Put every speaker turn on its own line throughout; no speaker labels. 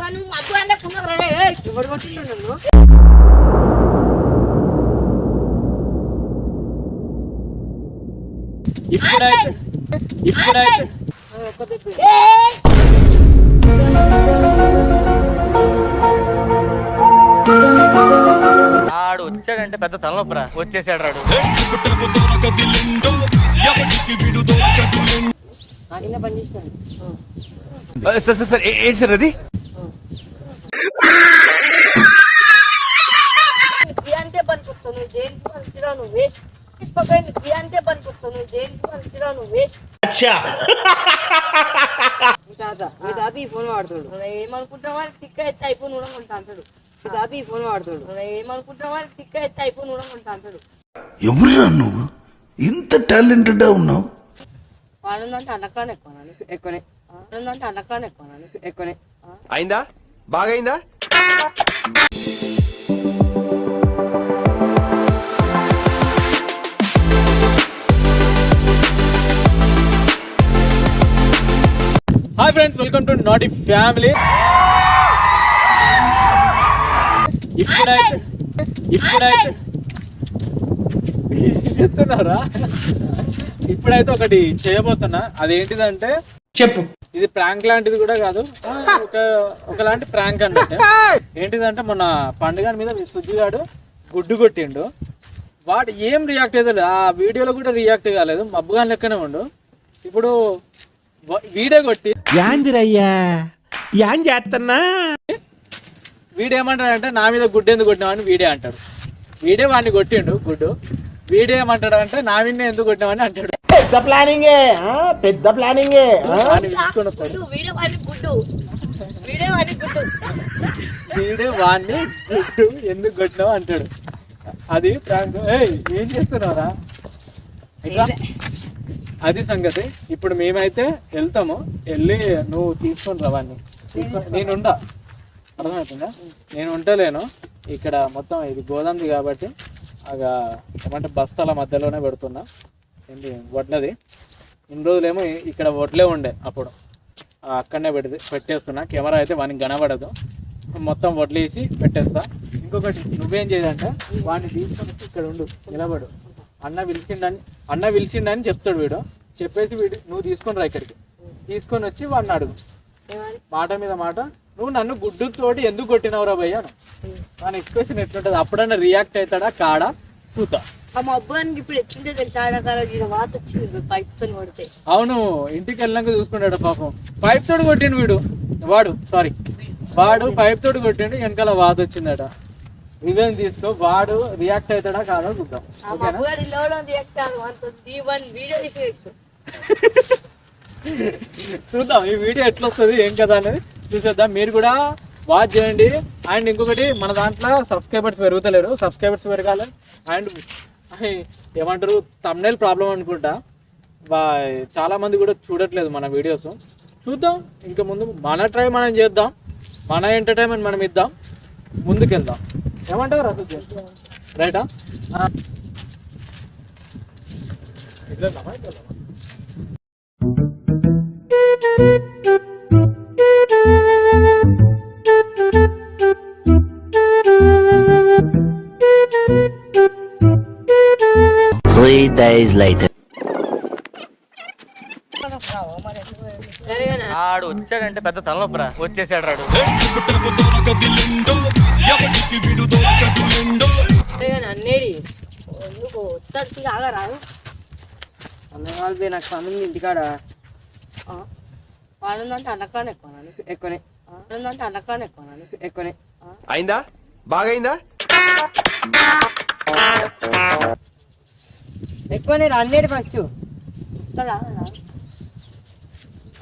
నన్ను?
ఇప్పుడైతే ఇప్పుడైతే ఆడు వచ్చాడంటే పెద్ద తలనొప్పరా. వచ్చేసాడు రాడు.
నా కింద పని చేసినాను
సార్ సార్ సార్ ఏంటి సార్ అది
అంటే పనికొస్తావు నువ్వు దేనికి పనికిరా నువ్వు వేస్ట్ పక్కన అంటే నువ్వు నువ్వు వేస్ట్ మీ తాత మీ తాత ఈ ఫోన్ వాడుతాడు మనం ఏమనుకుంటావా టిక్క ఎత్తి ఐఫోన్ కూడా కొంటా అంటాడు మీ తాత ఈ ఫోన్ వాడుతాడు మనం ఏమనుకుంటావా టిక్క ఎత్తి ఐఫోన్ కూడా కొంటా అంటాడు
ఎవరురా నువ్వు ఇంత టాలెంటెడ్ ఉన్నావు
వాడుందంటే అన్నకానే ఎక్కువ నాని ఎక్కువనే వాడుందంటే ఎక్కువనే
అయిందా? బాగైందా?
హాయ్ ఫ్రెండ్స్ వెల్కమ్ టు నాటి ఫ్యామిలీ. ఇప్పుడైతే ఇప్పుడైతే చెప్తున్నారా ఇప్పుడైతే ఒకటి చేయబోతున్నా. అదేంటిదంటే
చెప్పు.
ఇది ప్రాంక్ లాంటిది కూడా కాదు. ఒక ఒకలాంటి ప్రాంక్ అన్నట్టు ఏంటిదంటే మొన్న పండుగ మీద మీ సుజ్జిగాడు గుడ్డు కొట్టిండు. వాడు ఏం రియాక్ట్ అయ్యలేదు ఆ వీడియోలో కూడా రియాక్ట్ కాలేదు. మబ్బుగా లెక్కనే ఉండు. ఇప్పుడు వ- వీడియో కొట్టి
యాందిరయ్యా. యాన్ చేస్తున్నా
నా మీద గుడ్డు ఎందుకు కొట్టినావని వీడియో అంటాడు. వీడియో వాడిని కొట్టిండు గుడ్డు. వీడియో ఏమంటాడు అంటే నా మీద ఎందుకు కొట్టినావని అంటాడు.
పెద్ద ప్లానింగే ఆ, పెద్ద ప్లానింగే
వీడియో వాడి
వాడిని గుడ్డు ఎందుకు కొట్టినావు అంటాడు. అది ప్రాంక్ ఏయ్ ఏం చేస్తున్నారా ఇట్లా? అది సంగతి. ఇప్పుడు మేమైతే వెళ్తాము. వెళ్ళి నువ్వు తీసుకొని రవాన్ని నేను ఉండా అర్థమవుతుందా? నేను ఉండలేను. ఇక్కడ మొత్తం ఇది గోదాంది కాబట్టి అగా ఏమంటే బస్తాల మధ్యలోనే పెడుతున్నా. ఏంటి వడ్లది. ఇన్ని రోజులేమో ఇక్కడ వడ్లే ఉండే అప్పుడు. అక్కడనే పెట్టి పెట్టేస్తున్నా. కెమెరా అయితే వానికి కనబడదు. మొత్తం వడ్లేసి పెట్టేస్తా. ఇంకొకటి నువ్వేం చేయాలంటే వాడిని తీసుకొని ఇక్కడ ఉండు. నిలబడు. అన్న పిలిచిండని అన్న పిలిచిండని చెప్తాడు వీడు. చెప్పేసి వీడు నువ్వు తీసుకొని రా ఇక్కడికి. తీసుకొని వచ్చి వాడిని అడుగు. మాట మీద మాట నువ్వు నన్ను గుడ్డుతోటి ఎందుకు కొట్టినవురా భయ్యా? వాని ఎక్స్ప్రెషన్ ఎట్లుంటుంది? అప్పుడన్నా రియాక్ట్ అవుతాడా? కాడా?
ఆ మా అబ్బాయికి ఇప్పుడు ఎట్లుంటే తెలుసా? రకాల వాత వచ్చింది పైప్తో కొడితే.
అవును ఇంటికి వెళ్ళాక చూసుకుంటాడు పాపం. పైప్ తోడు కొట్టిండు వీడు. వాడు సారీ వాడు పైప్ తోడు కొట్టిండు వెనకాల వాత వచ్చిందట. ఇవేం తీసుకో? వాడు రియాక్ట్ అవుతాడా? కాదా? చూద్దాం. చూద్దాం ఈ వీడియో ఎట్లా వస్తుంది ఏం కదా అనేది. చూసేద్దాం. మీరు కూడా వాచ్ చేయండి. అండ్ ఇంకొకటి మన దాంట్లో సబ్స్క్రైబర్స్ పెరుగుతలేరు. సబ్స్క్రైబర్స్ పెరగాలి. అండ్ ఏమంటారు తమ్నేల్ ప్రాబ్లం అనుకుంటా. వా చాలామంది కూడా చూడట్లేదు మన వీడియోస్ చూద్దాం. ఇంకా ముందు మన ట్రై మనం చేద్దాం. మన ఎంటర్టైన్మెంట్ మనం ఇద్దాం. ముందుకెళ్దాం. ఏమంటారు అసలు రైటా ఇట్లా ఇట్లా
Three days later.
ఆడు వచ్చాడంటే పెద్ద తలనొప్పరా. వచ్చేసాడు రాడు.
అన్నేడి ఎందుకు వస్తాడు ఆగరాదు అన్నయ్య వాళ్ళు నాకు ఉంది ఇంటికాడ? వాడుందంటే నాని ఎక్కువనే. వాడుందంటే ఎక్కువనే.
అయిందా? బాగైందా?
ఎక్కువనే అన్నేడు ఫస్ట్.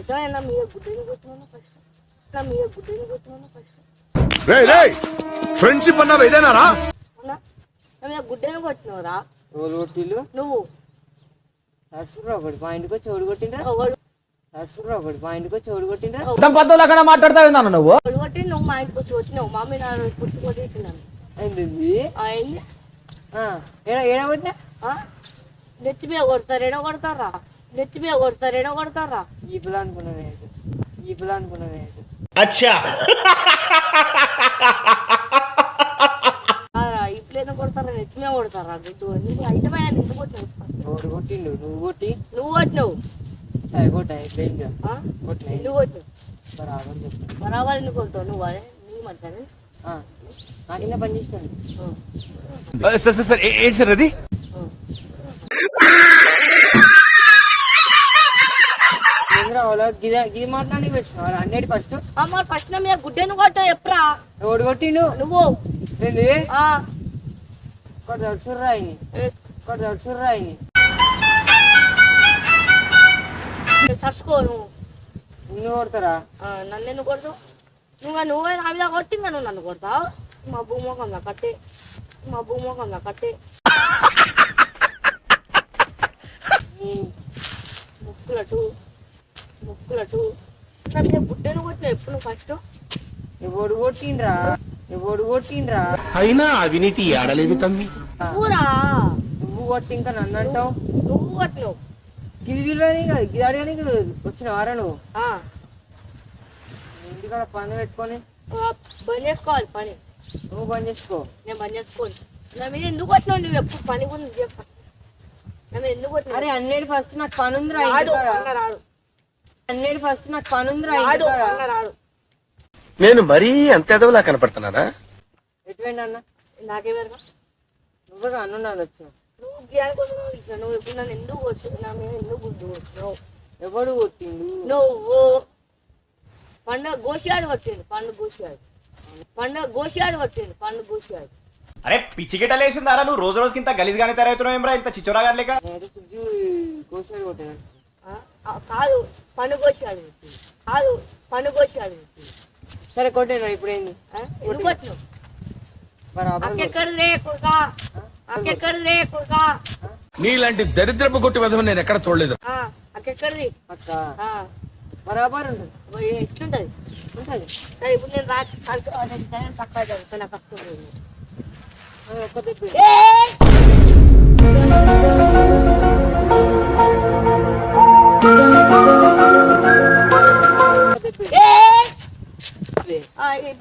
ఎట్లా మీద గుడ్డని కొట్టుకున్నా ఫస్ట్? ఇట్లా మీద గుడ్డని కొట్టుకున్నా ఫస్ట్?
ఫ్రెండ్షిప్ అన్నావు ఏదైనారా
గుడ్డని కొట్టినవురా? ఎవరు కొట్టిల్లు? నువ్వు. సరస్సురా ఒకటి మా ఇంటికి వచ్చి ఎవడు కొట్టిండ్రా? మా ఇంటికి వచ్చి
మాట్లాడతావు నన్ను నువ్వు?
ఎవడు కొట్టి నువ్వు మా ఇంటికి వచ్చి వచ్చినావు మమ్మీ నాన్న పుట్టి కొట్టించినాను అయింది అయింది ఏడ ఏడ కొట్టినా? నెత్తి మీద కొడతారు ఎడ కొడతారా? నెత్తి మీద కొడతారు ఎడ కొడతారా? జీపులు అనుకున్నాను ఇప్పుడు అనుకున్నాను నేను.
ఇట్లైనా కొడతారా? ఎట్లనే కొడతారా? గుడ్డు నీకు అయితే ఎందుకు కొట్టినావు?
కొట్టిండు నువ్వు కొట్టి.
నువ్వు కొట్టినావు.
సరే కొట్టా ఎట్లా
ఆ?
కొట్టిన
ఎందుకు
బరాబర్ చెప్పు.
బరాబర్ ఎందుకు నువ్వు నువ్వు మంచిగానే
ఆ, నా కింద పని చేసినాడు.
సార్ సార్ ఏ- ఏంటి అది?
మాట్లాడి హండ్రెడ్ ఫస్ట్
అమ్మ ఫస్ట్ నా మీద గుడ్డెను కొట్టావు ఎప్పుడా?
ఎవడు కొట్టిండు?
నువ్వు.
ఏంది?
ఆ.
ఇక్కడ తెలుసుర్రా ఆయన్ని. ఇక్కడ తెలుసుర్రా
సర్చుకో నువ్వు.
నిన్ను కొడతారా?
ఆ, నన్ను ఎందుకు కొడతావు? నువ్వు నువ్వే నా మీద కొట్టి నువ్వు నన్ను కొడతావు? మా భూమోకం నా కట్టే మా భూమోకం నా కట్టే ముక్కులటు ముక్కులటు. నా మీద గుడ్డెను కొట్టినావు ఎప్పుడు నువ్వు ఫస్ట్
ఎవడు కొట్టిండ్రా? ఎవడు కొట్టిండ్రా?
అయినా అవినీతి ఏడలేదు తమ్మి.
నువ్వు కొట్టి ఇంకా నన్ను అంటావు?
నువ్వు కొట్టినావు.
గిది విలువని కదా గిది వచ్చిన వారా నువ్వు
ఆ,
ఇంటికాడ పని పెట్టుకొని.
బంద్ చేసుకోవాలి పని.
నువ్వు పని చేసుకో.
నేను బంద్ చేసుకోను. నా మీద ఎందుకు కొట్టినావు నువ్వు ఎప్పుడు? పని కూడా నువ్వు చెప్ప నా మీద ఎందుకు కొట్టినావు?
అరే అన్నేడు ఫస్ట్ నాకు పని ఉందిరా
రాదు రాడు
అన్నేడు ఫస్ట్ నాకు పని ఉందిరా
రాదు. రాడు
నేను మరీ అంత ఎదవలా కనపడుతున్నానా?
ఎటువంటి అన్న?
నాకేమేరగా
నువ్వుగా అన్నున్నాను వచ్చిన
నువ్వు జ్ఞానం కోసం ఇచ్చిన నువ్వు ఎప్పుడు నన్ను ఎందుకు వచ్చు నా మీద ఎందుకు గుర్తు వచ్చినావు
ఎవడు కొట్టిండు?
నువ్వు. పండుగ గోసియాడు కొట్టిండు పండుగ గోసియాడు పండుగ గోసియాడు కొట్టిండు పండుగ గోసియాడు
అరే పిచ్చి గిట్ట లేసిందారా నువ్వు. రోజు రోజుకి ఇంత గలీజ్గానే తయారవుతున్నావు ఏమ్రా ఇంత చిచ్చోరా గారు లేక?
కోసాడు కొట్టాను?
కాదు పండుగ గోసియాడు కొట్టిండు. కాదు పండుగ కొట్టిండు.
సరే కొట్టాను ఇప్పుడు ఏంది?
ఎందుకు
బరాబర్ కొట్టు.
అక్కెక్కడిదే కొడుకా?
నీలాంటి దరిద్రపు కొట్టి విధం నేను ఎక్కడ చూడలేదు.
ఆ, అక్కెక్కడిది?
అక్క.
ఆ,
బరాబర్ ఉంటుంది
మరి ఎట్లుంటది
ఉంటుంది.
సరే ఇప్పుడు నేను రాత్రి తక్కువ నాకు
ఒక్క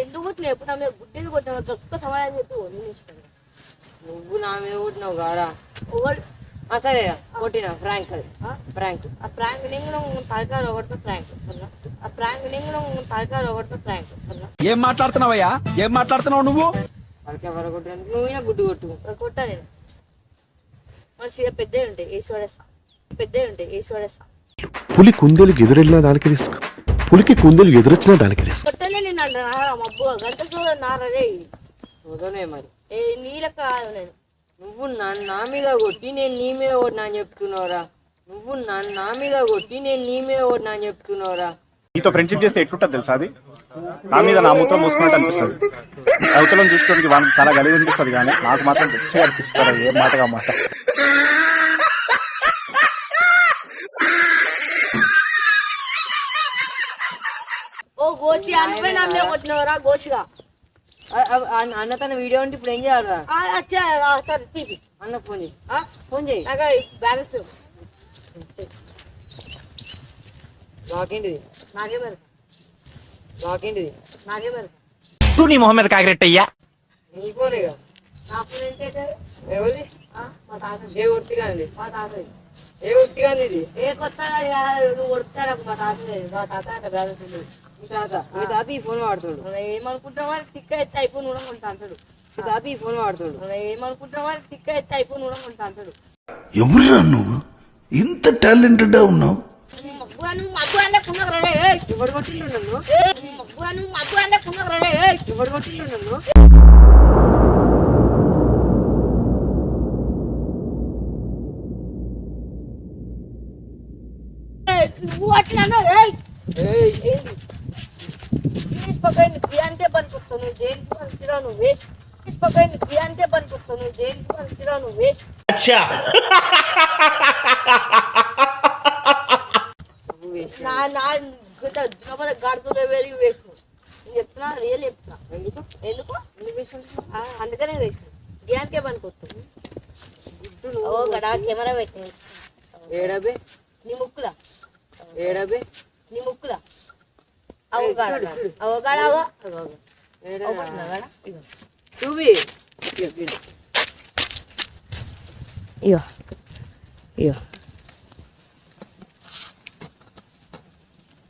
ఎందుకు కొట్టినా ఎప్పుడు నా మీద గుడ్డేది కొట్టినా ఒక్క సమాధానం చెప్పి. నేను ఇస్తాను
నువ్వు నా మీద కొట్టినావు గారా సరే కొట్టినా ఫ్రాంక్ అది. ఫ్రాంక్
ఆ ప్రాంక్ నేను కూడా తలకాయలు ఒకటితో ప్రాంక్ సరేనా ఆ ప్రాంక్ నేను కూడా తలకాయలు ఒకటితో సరేనా
ఏం మాట్లాడుతున్నావయ్యా? ఏం మాట్లాడుతున్నావు నువ్వు?
వాళ్ళకి ఎవరు కొట్టినందుకు నువ్వు ఇలా గుడ్డు కొట్టు.
కొట్టా నేను. మంచిగా పెద్దవి ఉంటాయి వేసి పడేస్తా పెద్దవి ఉంటాయి వేసి పడేస్తా
పులి కుందేలుకి ఎదురెళ్ళినా దానికి రిస్క్ పులికి కుందేలు ఎదురొచ్చినా దానికి రిస్క్
కొట్టలే నేను మబ్బు గంట చూడ నారరే
వదలే మరి?
ఏ నీళ్ళక కాదు నేను.
నువ్వు నా మీద కొట్టి నేను నీ మీద కొట్టినా అని చెప్తున్నావురా. నువ్వు నా మీద కొట్టి నేను నీ మీద కొట్టినా అని చెప్తున్నావురా.
నీతో ఫ్రెండ్షిప్ చేస్తే ఎట్లుంటుంది తెలుసా అది? నా మీద నా మూత్రం మోసుకున్నట్టు అనిపిస్తుంది. అవతలం చూసుకోవడానికి వాళ్ళకి చాలా గలీజ్ అనిపిస్తుంది కానీ నాకు మాత్రం పిచ్చిగా అనిపిస్తుంది ఏ మాటగా మాట.
ఓ గోచి అనుపై నా మీద కొట్టినవరా గోచిగా?
అన్న- తన వీడియో ఉంటే ఇప్పుడు ఏం చేయాలరా?
రా, సరే తీపి.
అన్న ఫోన్ చేయి.
ఆ?
ఫోన్ చేయి.
నాకు బ్యాలెన్స్.
నాకేంటిది
నాకే మరి
నాకేంటిది
నాకే మరి
నువ్వు నీ మొహం మీద కాకిరెట్టయ్యా?
నీ ఫోనే కదా.
నా ఫోన్ ఏంటంటే
ఎవరిది?
మా తాత
ఏ
మా తాత
ఏ ఇది
ఏ కొత్తగా తాత. మా తాత బ్యాలెన్స్
మీ తాత మీ తాత ఈ ఫోన్ వాడుతాడు.
మనం ఏమనుకుంటావా టిక్క ఎత్తి అయిపోయి నూనె కొంటా అంటాడు.
మీ తాత ఈ ఫోన్ వాడుతాడు.
మనం ఏమనుకుంటావా టిక్క ఎత్తి అయిపోయి నూనె కొంటా అంటాడు.
ఎవరురా నువ్వు? ఇంత టాలెంటెడ్ ఉన్నావు?
మగ్గు అని మగ్గు అంటే కున్నకు రే ఏయ్.
ఎవడు కొట్టిండు నన్ను?
ఏయ్, మగ్గు అని మగ్గు అంటే కున్నకు రే ఏయ్.
ఎవడు కొట్టిండు నన్ను
ఏయ్, నువ్వు వచ్చినా పక్కన నీ అంటే పనికొస్తావు నువ్వు దేనికి పనికిరావు నువ్వు వేస్ట్ పక్కన నీ అంటే నువ్వు దేనికి పనికిరావు నువ్వు వేస్ట్
నువ్వు వేస్ట్
నా నా దునపద గాడుతులో వేలికి వేసిన నేను చెప్తున్నా రియల్ చెప్తున్నా.
ఎందుకు?
ఎందుకు? ఎందుకు వేసిన అందుకనే వేసిన జ్ఞానికే పనికొస్తుంది ఓ గడా కెమెరా పెట్టింది
ఏడబే
నీ ముక్కుదా?
ఏడబే
నీ ముక్కుదా అవగాడ అవగాడ అవో
ఏడా?
అవగాడ ఇగో
చూపి ఇగో, ఇగో.
ఇగో ఇగో